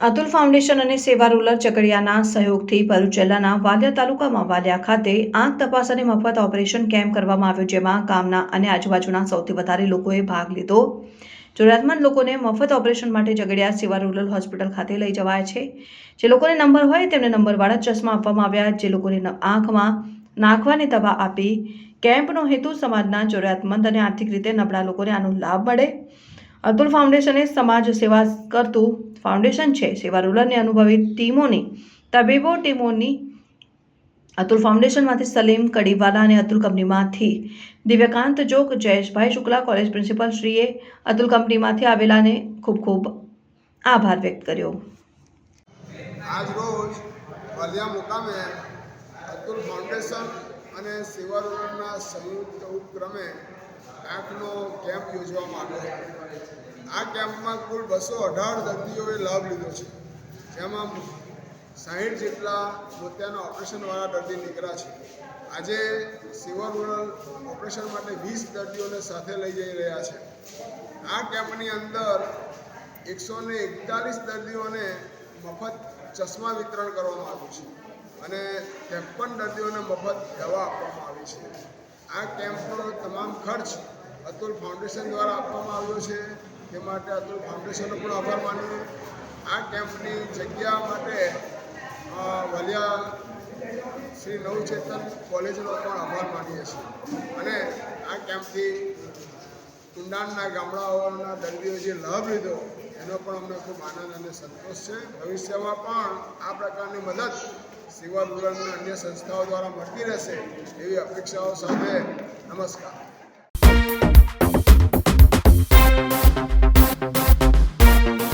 Atul foundation અને સેવા rural ચકડિયાના સહયોગથી ભરૂચ જિલ્લાના વાલિયા તાલુકામાં વાલિયા ખાતે આંખ તપાસ અને મફત ઓપરેશન કેમ્પ કરવામાં આવ્યો જેમાં ગામના અને આજુબાજુના સૌથી વધારે લોકોએ ભાગ લીધો. જરૂરિયાતમંદ લોકોને મફત ઓપરેશન માટે ઝઘડિયા સેવા રૂરલ હોસ્પિટલ ખાતે લઈ જવાય છે. જે લોકોને નંબર હોય તેમને નંબરવાળા ચશ્મા આપવામાં આવ્યા. જે લોકોને આંખમાં નાખવાની દવા આપી કેમ્પનો હેતુ સમાજના જરૂરિયાતમંદ અને આર્થિક રીતે નબળા લોકોને આનો લાભ મળે. અતુલ ફાઉન્ડેશન એ સમાજ સેવા કરતું ફાઉન્ડેશન છે. સેવા રૂરલની અનુભવી ટીમોની, તબીબો ટીમોની અતુલ ફાઉન્ડેશનમાંથી સલીમ કડીવાલા અને અતુલ કંપનીમાંથી દિવ્યકાંત જોગ, જયેશભાઈ શુક્લા કોલેજ પ્રિન્સિપાલ શ્રીએ અતુલ કંપનીમાંથી આવેલાને ખૂબ ખૂબ આભાર વ્યક્ત કર્યો. આજ રોજ વલિયા મુકામે અતુલ ફાઉન્ડેશન અને સેવા સંયુક્ત ઉપક્રમે આંખનો કેમ્પ યોજવામાં આવ્યો આ કેમ્પમાં કુલ બસો અઢાર દર્દીઓએ લાભ લીધો છે. જેમાં સાહીઠ જેટલા મોતિયાના ઓપરેશનવાળા દર્દી નીકળ્યા છે. આજે સિવર રૂરલ ઓપરેશન માટે વીસ દર્દીઓને સાથે લઈ જઈ રહ્યા છે. આ કેમ્પની અંદર એકસો ને એકતાલીસ દર્દીઓને મફત ચશ્મા વિતરણ કરવામાં આવ્યું છે અને ત્રેપન દર્દીઓને મફત દવા આપવામાં આવી છે. આ કેમ્પનો તમામ ખર્ચ અતુલ ફાઉન્ડેશન દ્વારા આપવામાં આવ્યો છે. તે માટે અતુલ ફાઉન્ડેશનનો પણ આભાર માનીએ. આ કેમ્પની જગ્યા માટે વલિયા શ્રી નવચેતન કોલેજનો પણ આભાર માનીએ છીએ. અને આ કેમ્પથી કુંડાણના ગામડાઓના દર્દીઓ જે લાભ લીધો, એનો પણ અમને ખૂબ આનંદ અને સંતોષ છે. ભવિષ્યમાં પણ આ પ્રકારની મદદ સેવા રૂરલની અન્ય સંસ્થાઓ દ્વારા મળતી રહેશે, એવી અપેક્ષાઓ સાથે નમસ્કાર.